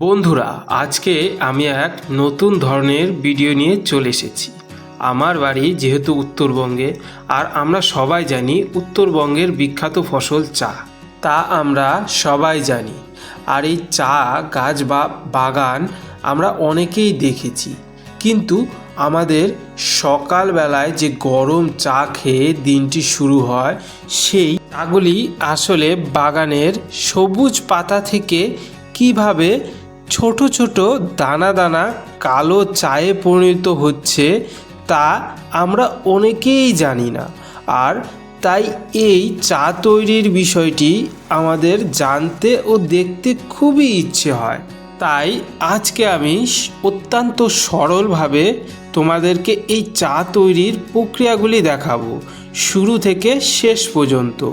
বন্ধুরা, আজকে আমি এক নতুন ধরনের ভিডিও নিয়ে চলে এসেছি। আমার বাড়ি যেহেতু উত্তরবঙ্গে, আর আমরা সবাই জানি উত্তরবঙ্গের বিখ্যাত ফসল চা। তা আমরা সবাই জানি। আর এই চা, গাছ বা বাগান আমরা অনেকেই দেখেছি। কিন্তু আমাদের সকালবেলায় যে গরম চা খেয়ে দিনটি শুরু হয়, সেই চাগুলি আসলে বাগানের সবুজ পাতা থেকে কীভাবে ছোট ছোট দানা দানা কালো চায়ে পরিণত হচ্ছে তা আমরা অনেকেই জানি না। আর তাই এই চা তৈরির বিষয়টি আমাদের জানতে ও দেখতে খুবই ইচ্ছে হয়। তাই আজকে আমি অত্যন্ত সরলভাবে তোমাদেরকে এই চা তৈরির প্রক্রিয়াগুলি দেখাবো। শুরু থেকে শেষ পর্যন্ত।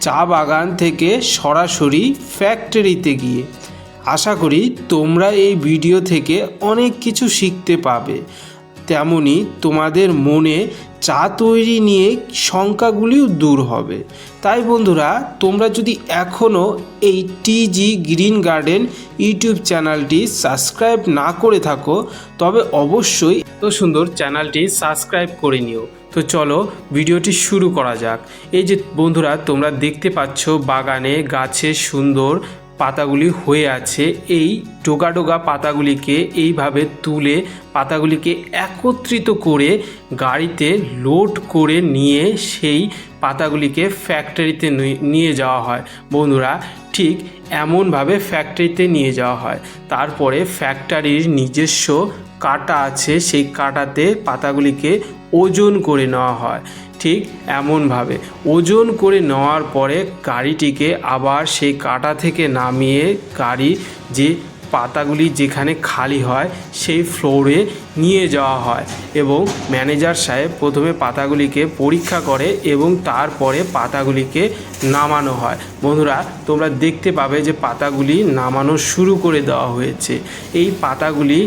চা বাগান থেকে সরাসরি ফ্যাক্টরিতে গিয়ে। আশা করি তোমরা এই ভিডিও থেকে অনেক কিছু শিখতে পাবে। তেমনি তোমাদের মনে চা তৈরি নিয়ে শঙ্কাগুলিও দূর হবে। তাই বন্ধুরা, তোমরা যদি এখনও এই টিজি গ্রিন গার্ডেন ইউটিউব চ্যানেলটি সাবস্ক্রাইব না করে থাকো, তবে অবশ্যই এত সুন্দর চ্যানেলটি সাবস্ক্রাইব করে নিও। তো চলো ভিডিওটি শুরু করা যাক। এই যে বন্ধুরা, তোমরা দেখতে পাচ্ছ বাগানে গাছে সুন্দর পাতাগুলি হয়ে আছে, এই ডোগা ডোগা পাতাগুলিকে এইভাবে তুলে পাতাগুলিকে একত্রিত করে গাড়িতে লোড করে নিয়ে সেই পাতাগুলিকে ফ্যাক্টরিতে নিয়ে- যাওয়া হয়। বন্ধুরা, ঠিক এমনভাবে ফ্যাক্টরিতে নিয়ে যাওয়া হয়। তারপরে ফ্যাক্টরির নিজস্ব কাটা আছে, সেই কাটাতে পাতাগুলিকে ওজন করে নেওয়া হয়। ঠিক এমনভাবে ওজন করে নেওয়ার পরে গাড়িটিকে আবার সেই কাটা থেকে নামিয়ে গাড়ি যে পাতাগুলি যেখানে খালি হয় সেই ফ্লোরে নিয়ে যাওয়া হয় এবং ম্যানেজার সাহেব প্রথমে পাতাগুলিকে পরীক্ষা করে এবং তারপরে পাতাগুলিকে নামানো হয়। বন্ধুরা, তোমরা দেখতে পাবে যে পাতাগুলি নামানো শুরু করে দেওয়া হয়েছে। এই পাতাগুলি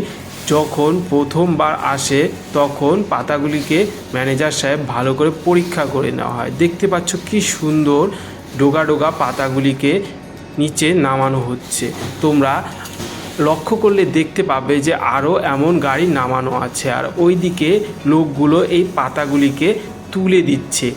যখন প্রথমবার আসে, তখন পাতাগুলিকে ম্যানেজার সাহেব ভালো করে পরীক্ষা করে নেওয়া হয়। দেখতে পাচ্ছ কি সুন্দর ডোগা ডোগা পাতাগুলিকে নিচে নামানো হচ্ছে। তোমরা লক্ষ্য করলে দেখতে পাবে যে আরও এমন গাড়ি নামানো আছে। আর ওইদিকে লোকগুলো এই পাতাগুলিকে তুলে দিচ্ছে।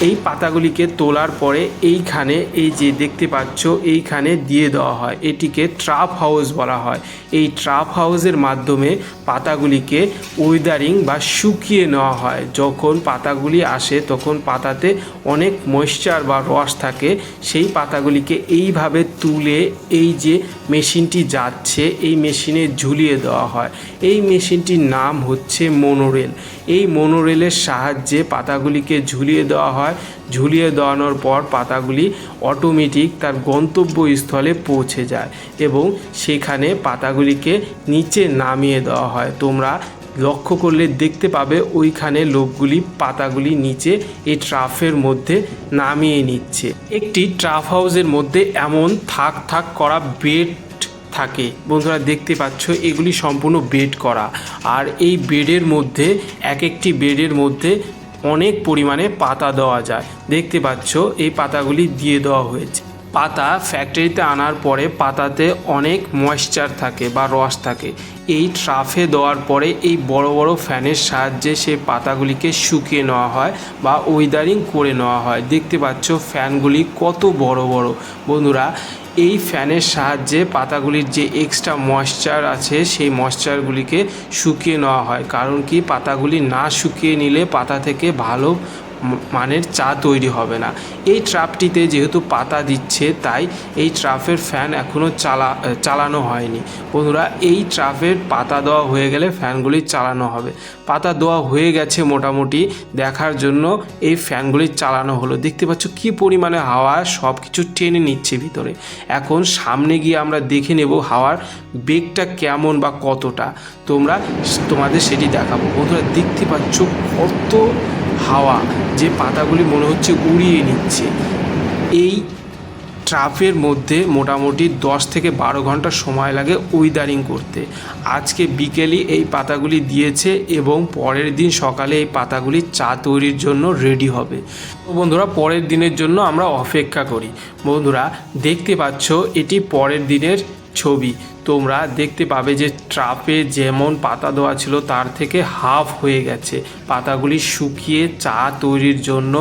এই পাতাগুলিকে তোলার পরে এইখানে এই যে দেখতে পাচ্ছ, এইখানে দিয়ে দেওয়া হয়। এটিকে ট্রাপ হাউস বলা হয়। এই ট্রাপ হাউসের মাধ্যমে পাতাগুলিকে ওয়েদারিং বা শুকিয়ে নেওয়া হয়। যখন পাতাগুলি আসে, তখন পাতাতে অনেক ময়েশ্চার বা রস থাকে। সেই পাতাগুলিকে এইভাবে তুলে এই যে মেশিনটি যাচ্ছে, এই মেশিনে ঝুলিয়ে দেওয়া হয়। এই মেশিনটির নাম হচ্ছে মোনোরেল এই মোনোরেলের সাহায্যে পাতাগুলিকে ঝুলিয়ে দেওয়া হয়। ঝুলিয়ে দেওয়ানোর পর পাতাগুলি অটোমেটিক তার গন্তব্যস্থলে পৌঁছে যায় এবং সেখানে পাতাগুলিকে নিচে নামিয়ে দেওয়া হয়। তোমরা লক্ষ্য করলে দেখতে পাবে ওইখানে লোকগুলি পাতাগুলি নিচে এই ট্রাফের মধ্যে নামিয়ে নিচ্ছে। একটি ট্রাফ হাউসের মধ্যে এমন থাক থাক করা বেড থাকে। বন্ধুরা দেখতে পাচ্ছ, এগুলি সম্পূর্ণ বেড করা। আর এই বেডের মধ্যে এক একটি বেডের মধ্যে অনেক পরিমাণে পাতা দেওয়া যায়। দেখতে পাচ্ছ, এই পাতাগুলি দিয়ে দেওয়া হয়েছে। পাতা ফ্যাক্টরিতে আনার পরে পাতাতে অনেক ময়েশ্চার থাকে বা রস থাকে। এই ট্রাফে দেওয়ার পরে এই বড় বড় ফ্যানের সাহায্যে সেই পাতাগুলিকে শুকিয়ে নেওয়া হয় বা ওয়েদারিং করে নেওয়া হয়। দেখতে পাচ্ছ, ফ্যানগুলি কত বড় বড়। বন্ধুরা এই ফ্যানের সাহায্যে পাতাগুলির যে এক্সট্রা ময়েশ্চার আছে, সেই ময়শ্চারগুলিকে শুকিয়ে নেওয়া হয়। কারণ কি? পাতাগুলি না শুকিয়ে নিলে পাতা থেকে ভালো মানের চা তৈরি হবে না। এই ট্রাপটিতে যেহেতু পাতা দিচ্ছে, তাই এই ট্রাফের ফ্যান এখনও চালা চালানো হয়নি। বন্ধুরা, এই ট্রাফের পাতা দেওয়া হয়ে গেলে ফ্যানগুলি চালানো হবে। পাতা দেওয়া হয়ে গেছে মোটামুটি, দেখার জন্য এই ফ্যানগুলি চালানো হলো। দেখতে পাচ্ছ কি পরিমাণে হাওয়া সব কিছু টেনে নিচ্ছে ভিতরে। এখন সামনে গিয়ে আমরা দেখে নেব হাওয়ার বেগটা কেমন বা কতটা। তোমরা, তোমাদের সেটি দেখাবো। বন্ধুরা, দেখতে পাচ্ছ কত হাওয়া যে পাতাগুলি মনে হচ্ছে উড়িয়ে নিচ্ছে। এই ট্রাফের মধ্যে মোটামুটি দশ থেকে বারো ঘণ্টা সময় লাগে ওয়েদারিং করতে। আজকে বিকেলই এই পাতাগুলি দিয়েছে এবং পরের দিন সকালে এই পাতাগুলি চা তৈরির জন্য রেডি হবে। তো বন্ধুরা, পরের দিনের জন্য আমরা অপেক্ষা করি। বন্ধুরা, দেখতে পাচ্ছ এটি পরের দিনের ছবি। তোমরা দেখতে পাবে যে ট্রাপে যেমন পাতা দেওয়া ছিল, তার থেকে হাফ হয়ে গেছে। পাতাগুলি শুকিয়ে চা তৈরির জন্য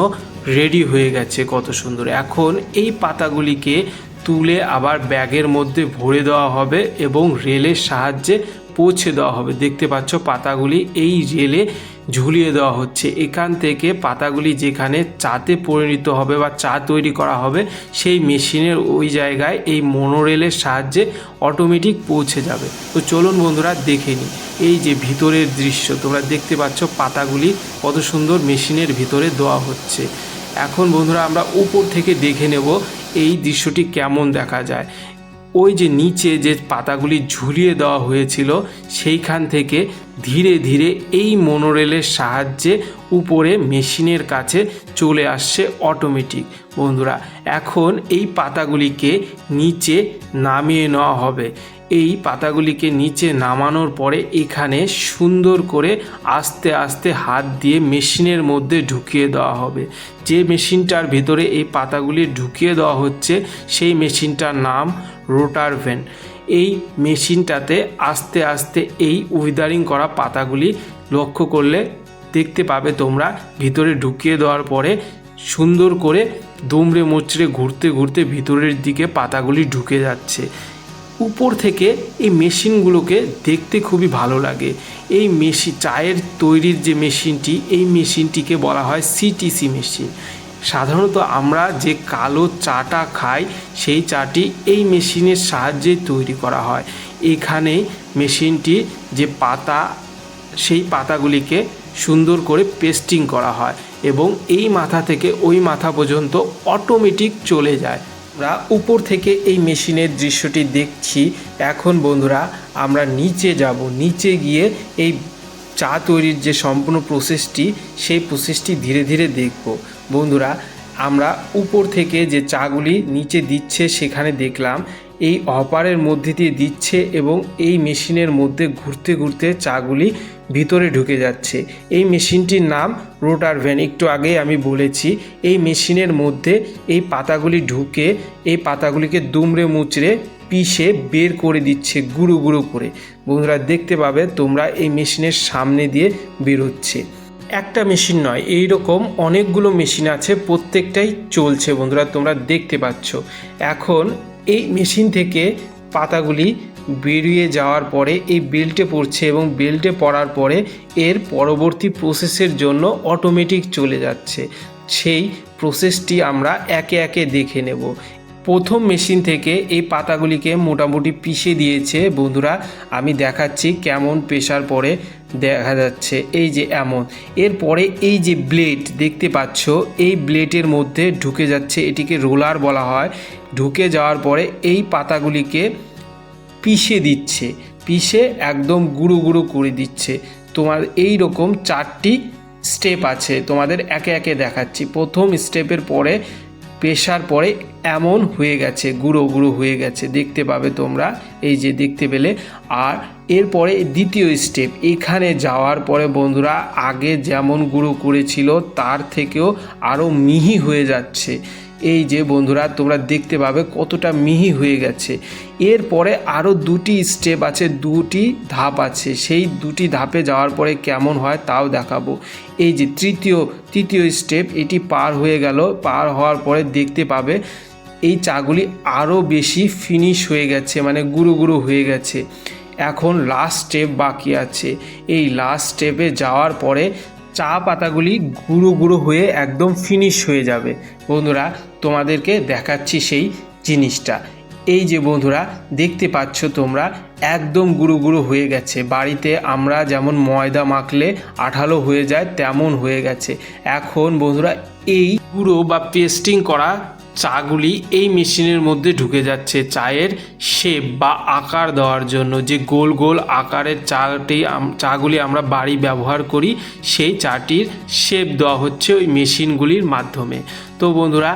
রেডি হয়ে গেছে। কত সুন্দর। এখন এই পাতাগুলিকে তুলে আবার ব্যাগের মধ্যে ভরে দেওয়া হবে এবং রেলের সাহায্যে পৌঁছে দেওয়া হবে। দেখতে পাচ্ছ পাতাগুলি এই রেলে ঝুলিয়ে দেওয়া হচ্ছে। এখান থেকে পাতাগুলি যেখানে চাতে পরিণত হবে বা চা তৈরি করা হবে, সেই মেশিনের ওই জায়গায় এই মোনোরেলের সাহায্যে অটোমেটিক পৌঁছে যাবে। তো চলুন বন্ধুরা, দেখে নিই। এই যে ভিতরের দৃশ্য, তোমরা দেখতে পাচ্ছ পাতাগুলি কত সুন্দর মেশিনের ভিতরে দেওয়া হচ্ছে। এখন বন্ধুরা, আমরা উপর থেকে দেখে নেব এই দৃশ্যটি কেমন দেখা যায়। ওই যে নিচে যে পাতাগুলি ঝুলিয়ে দেওয়া হয়েছিল, সেইখান থেকে ধীরে ধীরে এই মোনোরেলের সাহায্যে উপরে মেশিনের কাছে চলে আসছে অটোমেটিক বন্ধুরা, এখন এই পাতাগুলিকে নিচে নামিয়ে নেওয়া হবে। এই পাতাগুলিকে নিচে নামানোর পরে এখানে সুন্দর করে আস্তে আস্তে হাত দিয়ে মেশিনের মধ্যে ঢুকিয়ে দেওয়া হবে। যে মেশিনটার ভিতরে এই পাতাগুলি ঢুকিয়ে দেওয়া হচ্ছে, সেই মেশিনটার নাম রোটার ভ্যান এই মেশিনটাতে আস্তে আস্তে এই উইদারিং করা পাতাগুলি লক্ষ্য করলে দেখতে পাবে তোমরা ভিতরে ঢুকিয়ে দেওয়ার পরে সুন্দর করে দুমড়ে মোচড়ে ঘুরতে ঘুরতে ভিতরের দিকে পাতাগুলি ঢুকে যাচ্ছে। উপর থেকে এই মেশিনগুলোকে দেখতে খুবই ভালো লাগে। এই মেশিন চায়ের তৈরির যে মেশিনটি, এই মেশিনটিকে বলা হয় সিটিসি মেশিন সাধারণত আমরা যে কালো চাটা খাই, সেই চাটি এই মেশিনের সাহায্যে তৈরি করা হয়। এখানে মেশিনটি যে পাতা, সেই পাতাগুলিকে সুন্দর করে পেস্টিং করা হয় এবং এই মাথা থেকে ওই মাথা পর্যন্ত অটোমেটিক চলে যায়। আমরা উপর থেকে এই মেশিনের দৃশ্যটি দেখছি। এখন বন্ধুরা, আমরা নিচে যাব। নিচে গিয়ে এই চা তৈরির যে সম্পূর্ণ প্রসেসটি সেই প্রসেসটি ধীরে ধীরে দেখব। বন্ধুরা, আমরা উপর থেকে যে চাগুলি নিচে দিচ্ছে সেখানে দেখলাম, এই অপারের মধ্যে দিয়ে দিচ্ছে এবং এই মেশিনের মধ্যে ঘুরতে ঘুরতে চাগুলি ভিতরে ঢুকে যাচ্ছে। এই মেশিনটির নাম রোটার ভ্যান। একটু আগেই আমি বলেছি, এই মেশিনের মধ্যে এই পাতাগুলি ঢুকে, এই পাতাগুলিকে দুমড়ে মুচড়ে পিষে বের করে দিচ্ছে গুঁড়ো গুঁড়ো করে। বন্ধুরা দেখতে পাবে তোমরা এই মেশিনের সামনে দিয়ে বেরোচ্ছে। একটা মেশিন নয় এই রকম অনেকগুলো মেশিন আছে, প্রত্যেকটাই চলছে বন্ধুরা, তোমরা দেখতে পাচ্ছ। এখন এই মেশিন থেকে পাতাগুলি বেরিয়ে যাওয়ার পরে এই বেল্টে পড়ছে এবং বেল্টে পড়ার পরে এর পরবর্তী প্রসেসের জন্য অটোমেটিক চলে যাচ্ছে। সেই প্রসেসটি আমরা একে একে দেখে নেব। প্রথম মেশিন থেকে এই পাতাগুলিকে মোটামুটি পিষে দিয়েছে। বন্ধুরা, আমি দেখাচ্ছি কেমন পেশার পরে দেখা যাচ্ছে। এই যে এমন। এরপরে এই যে ব্লেড, দেখতে পাচ্ছ, এই ব্লেডের মধ্যে ঢুকে যাচ্ছে, এটিকে রোলার বলা হয়। ঢুকে যাওয়ার পরে এই পাতাগুলিকে পিষে দিচ্ছে। পিষে একদম গুঁড়ো গুঁড়ো করে দিচ্ছে। তোমার এই রকম চারটি স্টেপ আছে। তোমাদের একে একে দেখাচ্ছি। প্রথম স্টেপের পরে পেশার পরে এমন হয়ে গেছে, গুঁড়ো গুঁড়ো হয়ে গেছে। দেখতে পাবে তোমরা, এই যে দেখতে পেলে। আর এরপরে দ্বিতীয় স্টেপ এখানে যাওয়ার পরে বন্ধুরা, আগে যেমন গুঁড়ো করেছিল, তার থেকেও আরও মিহি হয়ে যাচ্ছে। এই যে বন্ধুরা, তোমরা দেখতে পাবে কতটা মিহি হয়ে গেছে। এরপরে আরও দুটি স্টেপ আছে, দুটি ধাপ আছে। সেই দুটি ধাপে যাওয়ার পরে কেমন হয় তাও দেখাবো। এই যে তৃতীয় তৃতীয় স্টেপ এটি পার হয়ে গেল। পার হওয়ার পরে দেখতে পাবে এই চাগুলি আরও বেশি ফিনিশ হয়ে গেছে মানে গুঁড়ো গুঁড়ো হয়ে গেছে। এখন লাস্ট স্টেপ বাকি আছে। এই লাস্ট স্টেপে যাওয়ার পরে চা পাতাগুলি গুঁড়ো গুঁড়ো হয়ে একদম ফিনিশ হয়ে যাবে। বন্ধুরা, তোমাদেরকে দেখাচ্ছি সেই জিনিসটা। এই যে বন্ধুরা, দেখতে পাচ্ছ তোমরা, একদম গুঁড়ো গুঁড়ো হয়ে গেছে। বাড়িতে আমরা যেমন ময়দা মাখলে আঠালো হয়ে যায়, তেমন হয়ে গেছে। এখন বন্ধুরা, এই গুঁড়ো বা পেস্টিং করা চাগুলি এই মেশিনের মধ্যে ঢুকে যাচ্ছে। চায়ের শেপ বা আকার দেওয়ার জন্য যে গোল গোল আকারের চাটি চাগুলি আমরা বাড়ি ব্যবহার করি, সেই চাটির শেপ দেওয়া হচ্ছে ওই মেশিনগুলির মাধ্যমে। তো বন্ধুরা,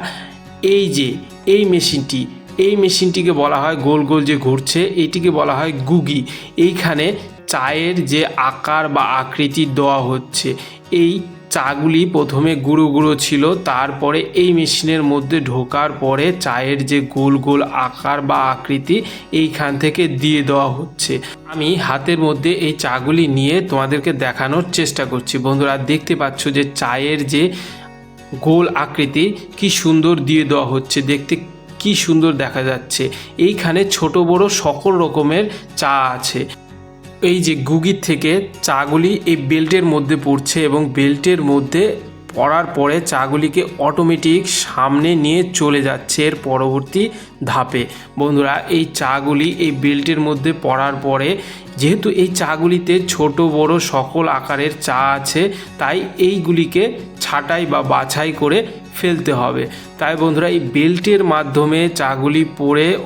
এই যে এই মেশিনটি, এই মেশিনটিকে বলা হয় গোল গোল যে ঘুরছে, এইটিকে বলা হয় গুগি। এইখানে চায়ের যে আকার বা আকৃতি দেওয়া হচ্ছে, এই চাগুলি প্রথমে গুঁড়ো গুঁড়ো ছিল, তারপরে এই মেশিনের মধ্যে ঢোকার পরে চায়ের যে গোল গোল আকার বা আকৃতি এইখান থেকে দিয়ে দেওয়া হচ্ছে। আমি হাতের মধ্যে এই চাগুলি নিয়ে তোমাদেরকে দেখানোর চেষ্টা করছি। বন্ধুরা, দেখতে পাচ্ছ যে চায়ের যে গোল আকৃতি কি সুন্দর দিয়ে দেওয়া হচ্ছে, দেখতে কি সুন্দর দেখা যাচ্ছে। এইখানে ছোট বড় সকল রকমের চা আছে। এই যে গুগির থেকে চাগুলি এই বেল্টের মধ্যে পড়ছে এবং বেল্টের মধ্যে পড়ার পরে চাগুলিকে অটোমেটিক সামনে নিয়ে চলে যাচ্ছে এর পরবর্তী ধাপে। বন্ধুরা, এই চাগুলি এই বেল্টের মধ্যে পড়ার পরে যেহেতু এই চাগুলিতে ছোট, বড় সকল আকারের চা আছে, তাই এইগুলিকে ছাঁটাই বা বাছাই করে ফেলতে হবে। তাই বন্ধুরা, এই বেল্টের মাধ্যমে চাগুলি পড়ে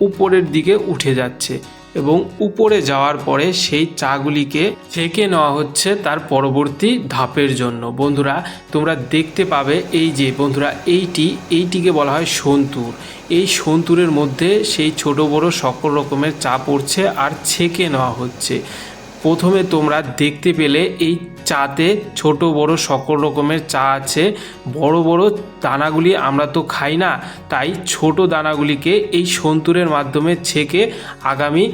উপরের দিকে উঠে যাচ্ছে। এবং উপরে যাওয়ার পরে সেই চাগুলিকে ছেঁকে নেওয়া হচ্ছে তার পরবর্তী ধাপের জন্য। বন্ধুরা, তোমরা দেখতে পাবে এই যে, বন্ধুরা, এইটি, এইটিকে বলা হয় সন্তুর। এই সন্তুরের মধ্যে সেই ছোট বড় সকল রকমের চা পড়ছে আর ছেঁকে নেওয়া হচ্ছে। প্রথমে তোমরা দেখতে পেলে এই চাতে ছোট বড় সকল রকমের চা আছে। বড় বড় দানাগুলি আমরা তো খাই না, তাই ছোট দানাগুলিকে এই সন্তুরের মাধ্যমে ছেঁকে আগামী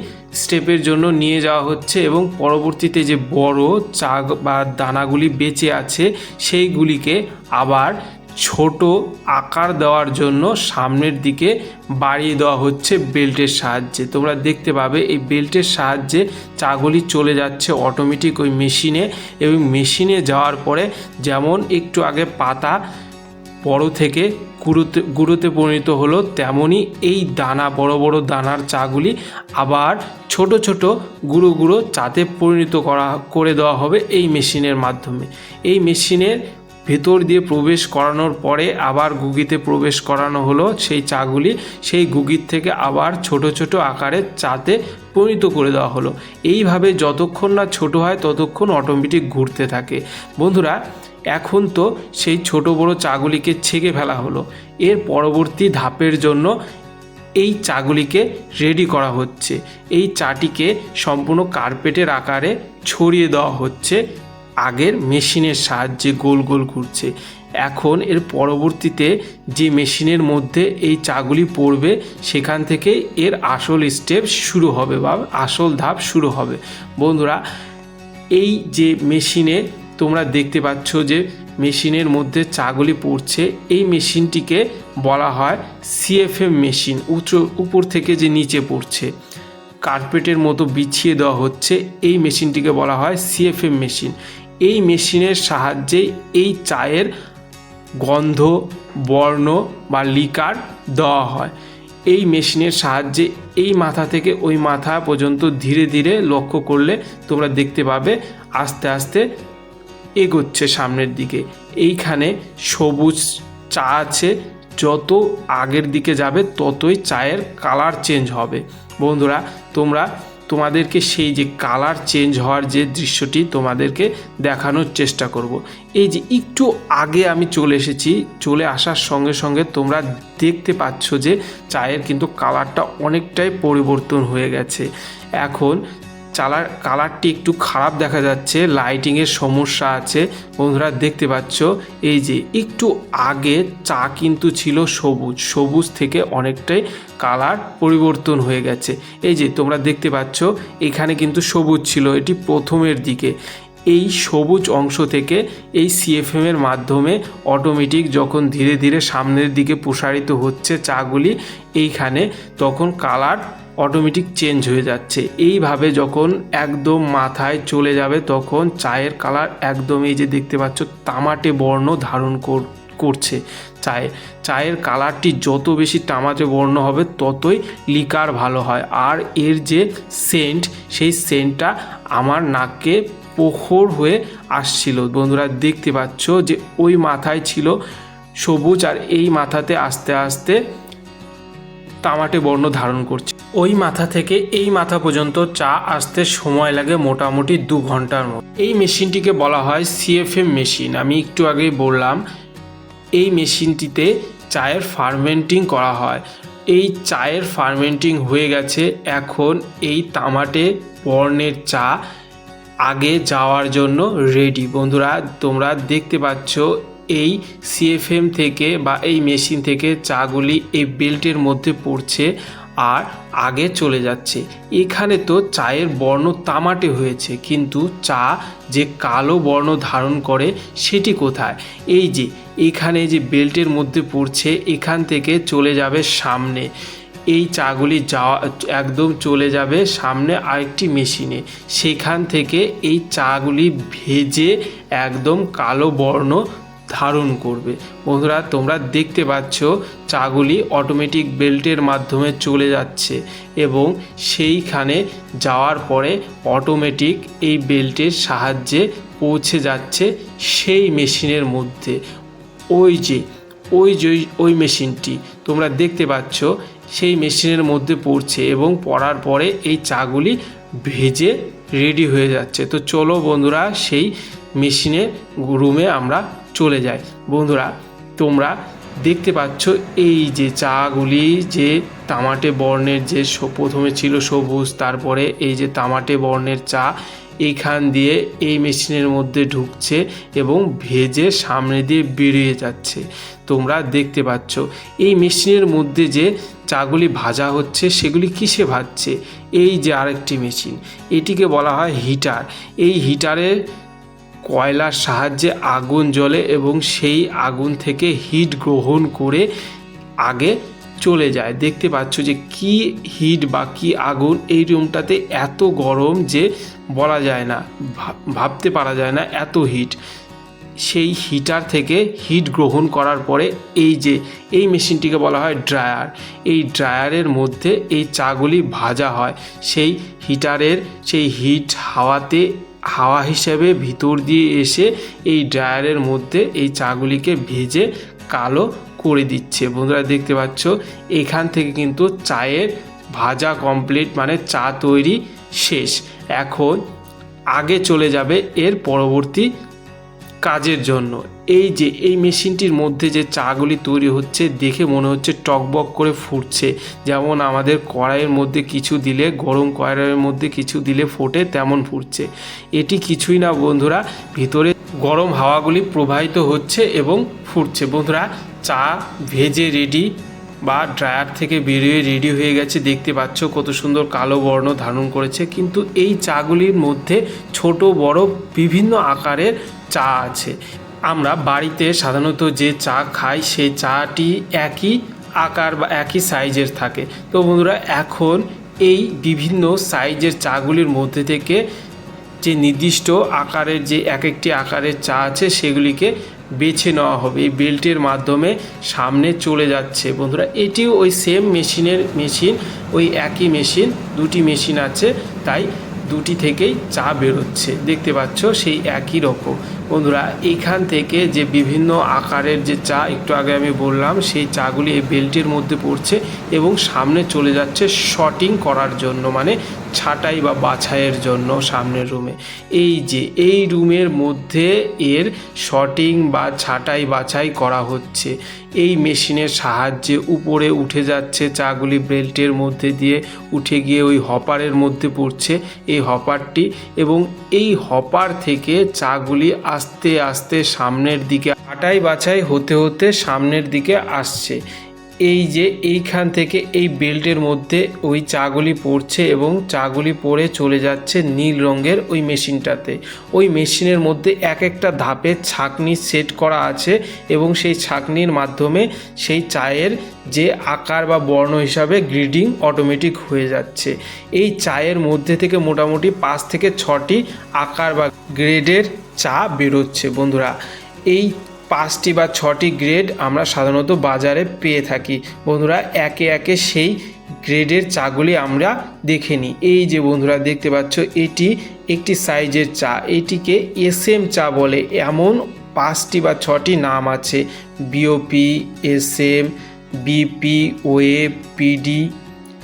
স্টেপের জন্য নিয়ে যাওয়া হচ্ছে এবং পরবর্তীতে যে বড় চা বা দানাগুলি বেঁচে আছে, সেইগুলিকে আবার ছোট আকার দেওয়ার জন্য সামনের দিকে বাড়িয়ে দেওয়া হচ্ছে বেল্টের সাহায্যে। তোমরা দেখতে পাবে এই বেল্টের সাহায্যে চাগুলি চলে যাচ্ছে অটোমেটিক ওই মেশিনে এবং মেশিনে যাওয়ার পরে যেমন একটু আগে পাতা বড় থেকে গুঁড়োতে গুঁড়োতে পরিণত হলো তেমনই এই দানা, বড় বড় দানার চাগুলি আবার ছোট ছোট গুঁড়ো গুঁড়ো চাতে পরিণত করা, করে দেওয়া হবে এই মেশিনের মাধ্যমে। এই মেশিনের ভেতর দিয়ে প্রবেশ করানোর পরে আবার গুগিতে প্রবেশ করানো হলো সেই চাগুলি। সেই গুগির থেকে আবার ছোট ছোট আকারে চাতে পরিণত করে দেওয়া হলো। এইভাবে যতক্ষণ না ছোট হয়, ততক্ষণ অটোমেটিক ঘুরতে থাকে। বন্ধুরা, এখন তো সেই ছোট বড় চাগুলিকে ছেঁকে ফেলা হলো। এর পরবর্তী ধাপের জন্য এই চাগুলিকে রেডি করা হচ্ছে। এই চাটিকে সম্পূর্ণ কার্পেটের আকারে ছড়িয়ে দেওয়া হচ্ছে। আগের মেশিনের সাহায্যে গোল গোল ঘুরছে। এখন এর পরবর্তীতে যে মেশিনের মধ্যে এই চাগুলি পড়বে, সেখান থেকে এর আসল স্টেপ শুরু হবে বা আসল ধাপ শুরু হবে। বন্ধুরা, এই যে মেশিনে তোমরা দেখতে পাচ্ছ যে মেশিনের মধ্যে চাগুলি পড়ছে, এই মেশিনটিকে বলা হয় সিএফএম মেশিন উচ্চ উপর থেকে যে নিচে পড়ছে। কার্পেটের মতো বিছিয়ে দেওয়া হচ্ছে, এই মেশিনটিকে বলা হয় সিএফএম মেশিন এই মেশিনের সাহায্যে এই চায়ের গন্ধ, বর্ণ বা লিকার দেওয়া হয়। এই মেশিনের সাহায্যে এই মাথা থেকে ওই মাথা পর্যন্ত ধীরে ধীরে লক্ষ্য করলে তোমরা দেখতে পাবে আস্তে আস্তে এগোচ্ছে সামনের দিকে। এইখানে সবুজ চা আছে, যত আগের দিকে যাবে ততই চায়ের কালার চেঞ্জ হবে। বন্ধুরা, তোমরা তোমাদেরকে সেই যে কালার চেঞ্জ হওয়ার যে দৃশ্যটি তোমাদেরকে দেখানোর চেষ্টা করব। এই যে একটু আগে আমি চলে এসেছি, চলে আসার সঙ্গে সঙ্গে তোমরা দেখতে পাচ্ছ যে চায়ের কিন্তু কালারটা অনেকটাই পরিবর্তন হয়ে গেছে এখন চালার কালারটি একটু খারাপ দেখা যাচ্ছে লাইটিংয়ের সমস্যা আছে। বন্ধুরা, দেখতে পাচ্ছ, এই যে একটু আগে চা কিন্তু ছিল সবুজ সবুজ থেকে অনেকটাই কালার পরিবর্তন হয়ে গেছে। এই যে তোমরা দেখতে পাচ্ছ, এখানে কিন্তু সবুজ ছিল, এটি প্রথমের দিকে। এই সবুজ অংশ থেকে এই সিএফএম এর মাধ্যমে অটোমেটিক যখন ধীরে ধীরে সামনের দিকে প্রসারিত হচ্ছে চাগুলি, এইখানে তখন কালার অটোমেটিক চেঞ্জ হয়ে যাচ্ছে। এইভাবে যখন একদম মাথায় চলে যাবে তখন চায়ের কালার একদম এই যে দেখতে পাচ্ছ, তামাটে বর্ণ ধারণ কর- করছে চায়ে। চায়ের কালারটি যত বেশি তামাটে বর্ণ হবে, ততই লিকার ভালো হয়। আর এর যে সেন্ট সেই সেন্টটা আমার নাককে প্রখর হয়ে আসছিল। বন্ধুরা, দেখতে পাচ্ছ যে ওই মাথায় ছিল সবুজ আর এই মাথাতে আস্তে আস্তে তামাটে বর্ণ ধারণ করছে। ওই মাথা থেকে এই মাথা পর্যন্ত চা আসতে সময় লাগে মোটামুটি দু ঘণ্টার মতো। এই মেশিনটিকে বলা হয় সিএফএম মেশিন। আমি একটু আগেই বললাম, এই মেশিনটিতে চায়ের ফার্মেন্টিং করা হয়। এই চায়ের ফার্মেন্টিং হয়ে গেছে এখন এই তামাটে বর্ণের চা আগে যাওয়ার জন্য রেডি বন্ধুরা, তোমরা দেখতে পাচ্ছ এই সিএফএম থেকে বা এই মেশিন থেকে চাগুলি এই বেল্টের মধ্যে পড়ছে আর আগে চলে যাচ্ছে। এখানে তো চায়ের বর্ণ তামাটে হয়েছে, কিন্তু চা যে কালো বর্ণ ধারণ করে সেটি কোথায়? এই যে, এখানে যে বেল্টের মধ্যে পড়ছে, এখান থেকে চলে যাবে সামনে। এই চাগুলি যাওয়া, একদম চলে যাবে সামনে আরেকটি মেশিনে। সেখান থেকে এই চাগুলি ভেজে একদম কালো বর্ণ ধারণ করবে। বন্ধুরা, তোমরা দেখতে পাচ্ছ, চাগুলি অটোমেটিক বেল্টের মাধ্যমে চলে যাচ্ছে এবং সেইখানে যাওয়ার পরে অটোমেটিক এই বেল্টের সাহায্যে পৌঁছে যাচ্ছে সেই মেশিনের মধ্যে। ওই যে ওই যে, ওই মেশিনটি, তোমরা দেখতে পাচ্ছ, সেই মেশিনের মধ্যে পড়ছে এবং পড়ার পরে এই চাগুলি ভেজে রেডি হয়ে যাচ্ছে। তো চলো বন্ধুরা, সেই মেশিনের রুমে আমরা চলে যায়। বন্ধুরা, তোমরা দেখতে পাচ্ছ এই যে চাগুলি, যে তামাটে বর্ণের যে প্রথমে ছিল সবুজ, তারপরে এই যে তামাটে বর্ণের চা, এইখান দিয়ে এই মেশিনের মধ্যে ঢুকছে এবং ভেজে সামনে দিয়ে বেরিয়ে যাচ্ছে। তোমরা দেখতে পাচ্ছ, এই মেশিনের মধ্যে যে চাগুলি ভাজা হচ্ছে, সেগুলি কিসে ভাজছে? এই যে আরেকটি মেশিন, এটিকে বলা হয় হিটার। এই হিটারের কয়লার সাহায্যে আগুন জ্বলে এবং সেই আগুন থেকে হিট গ্রহণ করে আগে চলে যায়। দেখতে পাচ্ছ যে কি হিট বা কি আগুন এই রুমটাতে এত গরম যে বলা যায় না, ভাব- ভাবতে পারা যায় না এত হিট। সেই হিটার থেকে হিট গ্রহণ করার পরে এই যে, এই মেশিনটিকে বলা হয় ড্রায়ার। এই ড্রায়ারের মধ্যে এই চাগুলি ভাজা হয়। সেই হিটারের, সেই হিট হাওয়াতে হাওয়া হিসেবে ভিতর দিয়ে এসে এই ড্রায়ারের মধ্যে এই চাগুলিকে ভেজে কালো করে দিচ্ছে। বন্ধুরা দেখতে পাচ্ছ, এখান থেকে কিন্তু চায়ের ভাজা কমপ্লিট মানে চা তৈরি শেষ। এখন আগে চলে যাবে এর পরবর্তী কাজের জন্য। এই যে, এই মেশিনটির মধ্যে যে চাগুলি তৈরি হচ্ছে, দেখে মনে হচ্ছে টকবক করে ফুটছে। যেমন আমাদের কড়াইয়ের মধ্যে কিছু দিলে, গরম কড়াইয়ের মধ্যে কিছু দিলে ফোটে, তেমন ফুটছে। এটি কিছুই না বন্ধুরা, ভিতরে গরম হাওয়াগুলি প্রবাহিত হচ্ছে এবং ফুটছে। বন্ধুরা, চা ভেজে রেডি বা ড্রায়ার থেকে বেরিয়ে রেডি হয়ে গেছে, দেখতে পাচ্ছ কত সুন্দর কালো বর্ণ ধারণ করেছে। কিন্তু এই চাগুলির মধ্যে ছোট, বড়, বিভিন্ন আকারের চা আছে। আমরা বাড়িতে সাধারণত যে চা খাই, সেই চাটি একই আকার বা একই সাইজের থাকে। তো বন্ধুরা, এখন এই বিভিন্ন সাইজের চাগুলির মধ্যে থেকে যে নির্দিষ্ট আকারের যে এক একটি আকারের চা আছে, সেগুলিকে বেছে নেওয়া হবে। এই বেল্টের মাধ্যমে সামনে চলে যাচ্ছে। বন্ধুরা, এটিও ওই সেম মেশিনের মেশিন, ওই একই মেশিন, দুটি মেশিন আছে। তাই দুটি থেকেই চা বেরোচ্ছে। দেখতে পাচ্ছ, সেই একই রকম। বন্ধুরা, এইখান থেকে যে বিভিন্ন আকারের যে চা, একটু আগে আমি বললাম, সেই চাগুলি এই বেল্টের মধ্যে পড়ছে এবং সামনে চলে যাচ্ছে শটিং করার জন্য মানে ছাঁটাই বা বাছাইয়ের জন্য সামনের রুমে এই যে, এই রুমের মধ্যে এর শটিং বা ছাটাই বাছাই করা হচ্ছে। এই মেশিনের সাহায্যে উপরে উঠে যাচ্ছে চাগুলি বেল্টের মধ্যে দিয়ে, উঠে গিয়ে ওই হপারের মধ্যে পড়ছে এই হপারটি এবং এই হপার থেকে চাগুলি আস্তে আস্তে সামনের দিকে ছাঁটাই বাছাই হতে হতে সামনের দিকে আসছে। এই যে এইখান থেকে এই বেল্টের মধ্যে ওই চাগুলি পড়ছে এবং চাগুলি পড়ে চলে যাচ্ছে নীল রঙের ওই মেশিনটাতে। ওই মেশিনের মধ্যে এক একটা ধাপে ছাকনি সেট করা আছে এবং সেই ছাকনির মাধ্যমে সেই চায়ের যে আকার বা বর্ণ হিসাবে গ্রিডিং অটোমেটিক হয়ে যাচ্ছে। এই চায়ের মধ্যে থেকে মোটামুটি পাঁচ থেকে ছটি আকার বা গ্রেডের চা বেরোচ্ছে, বন্ধুরা। এই পাঁচটি বা ছটি গ্রেড আমরা সাধারণত বাজারে পেয়ে থাকি। বন্ধুরা, একে একে সেই গ্রেডের চাগুলি আমরা দেখে নিই। এই যে বন্ধুরা, দেখতে পাচ্ছ, এটি একটি সাইজের চা। এটিকে এস এম চা বলে। এমন পাঁচটি বা ছটি নাম আছে। BOP S M BP way PD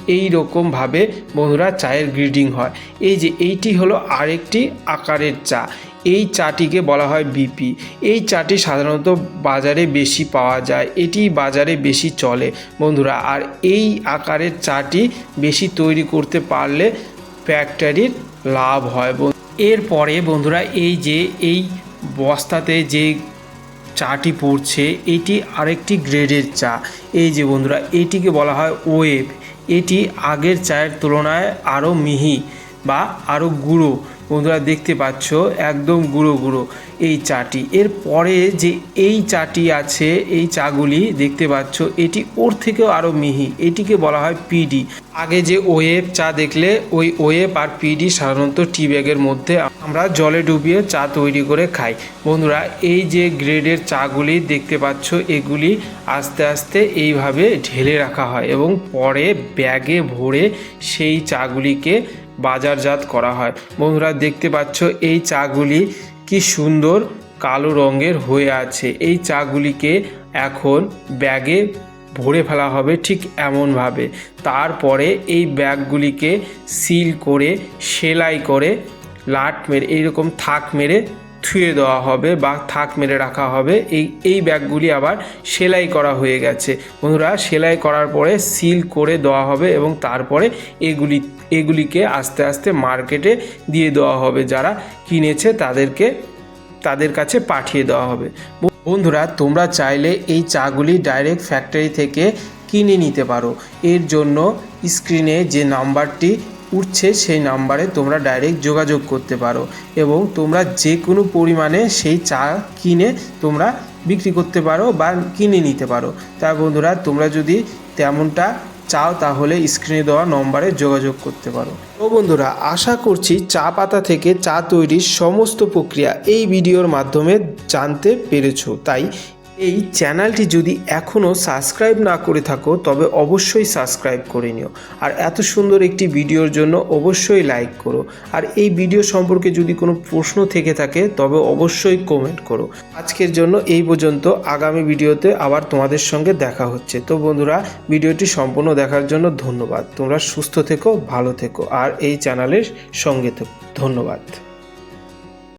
এই রকমভাবে বন্ধুরা চায়ের গ্রিডিং হয়। এই যে, এইটি হলো আরেকটি আকারের চা। এই চাটিকে বলা হয় বিপি। এই চাটি সাধারণত বাজারে বেশি পাওয়া যায়। এটি বাজারে বেশি চলে। বন্ধুরা, আর এই আকারের চাটি বেশি তৈরি করতে পারলে ফ্যাক্টরির লাভ হয়। এরপরে বন্ধুরা, এই যে, এই বস্তাতে যে চাটি পড়ছে, এটি আরেকটি গ্রেডের চা। এই যে বন্ধুরা, এটিকে বলা হয় ওয়েব এটি আগের চায়ের তুলনায় আরও মিহি। বা আরও গুঁড়ো। বন্ধুরা দেখতে পাচ্ছ, একদম গুঁড়ো গুঁড়ো এই চাটি। এর পরে যে এই চাটি আছে, এই চাগুলি দেখতে পাচ্ছ, এটি ওর থেকেও আরও মিহি। এটিকে বলা হয় পিডি। আগে যে ওয়েব চা দেখলে, ওই ওয়েব আর পিডি সাধারণত টি ব্যাগের মধ্যে আমরা জলে ডুবিয়ে চা তৈরি করে খাই। বন্ধুরা, এই যে গ্রেডের চাগুলি দেখতে পাচ্ছ, এগুলি আস্তে আস্তে এইভাবে ঢেলে রাখা হয় এবং পরে ব্যাগে ভরে সেই চাগুলিকে বাজারজাত করা হয়। বন্ধুরা, দেখতে পাচ্ছ এই চাগুলি কি সুন্দর কালো রঙের হয়ে আছে। এই চাগুলিকে এখন ব্যাগে ভরে ফেলা হবে ঠিক এমনভাবে। তারপরে এই ব্যাগগুলিকে সিল করে, সেলাই করে, লাট মেরে, এইরকম থাক মেরে থুয়ে দেওয়া হবে বা থাক মেরে রাখা হবে। এই এই ব্যাগগুলি আবার সেলাই করা হয়ে গেছে। বন্ধুরা, সেলাই করার পরে সিল করে দেওয়া হবে এবং তারপরে এগুলি, এগুলিকে আস্তে আস্তে মার্কেটে দিয়ে দেওয়া হবে। যারা কিনেছে তাদেরকে, তাদের কাছে পাঠিয়ে দেওয়া হবে। বন্ধুরা, তোমরা চাইলে এই চাগুলি ডাইরেক্ট ফ্যাক্টরি থেকে কিনে নিতে পারো। এর জন্য স্ক্রিনে যে নাম্বারটি উঠছে সেই নাম্বারে তোমরা ডাইরেক্ট যোগাযোগ করতে পারো এবং তোমরা যে কোনো পরিমাণে সেই চা কিনে তোমরা বিক্রি করতে পারো বা কিনে নিতে পারো। তা বন্ধুরা, তোমরা যদি তেমনটা চাও তাহলে স্ক্রিনে দেওয়া নম্বরে যোগাযোগ করতে পারো। ও বন্ধুরা, আশা করছি চা পাতা থেকে চা তৈরির সমস্ত প্রক্রিয়া এই ভিডিওর মাধ্যমে জানতে পেরেছ। তাই এই চ্যানেলটি যদি এখনও সাবস্ক্রাইব না করে থাকো, তবে অবশ্যই সাবস্ক্রাইব করে নিও। আর এত সুন্দর একটি ভিডিওর জন্য অবশ্যই লাইক করো। আর এই ভিডিও সম্পর্কে যদি কোনো প্রশ্ন থেকে থাকে, তবে অবশ্যই কমেন্ট করো। আজকের জন্য এই পর্যন্ত। আগামী ভিডিওতে আবার তোমাদের সঙ্গে দেখা হচ্ছে। তো বন্ধুরা, ভিডিওটি সম্পূর্ণ দেখার জন্য ধন্যবাদ। তোমরা সুস্থ থেকো, ভালো থেকো, আর এই চ্যানেলের সঙ্গে থেকো। ধন্যবাদ।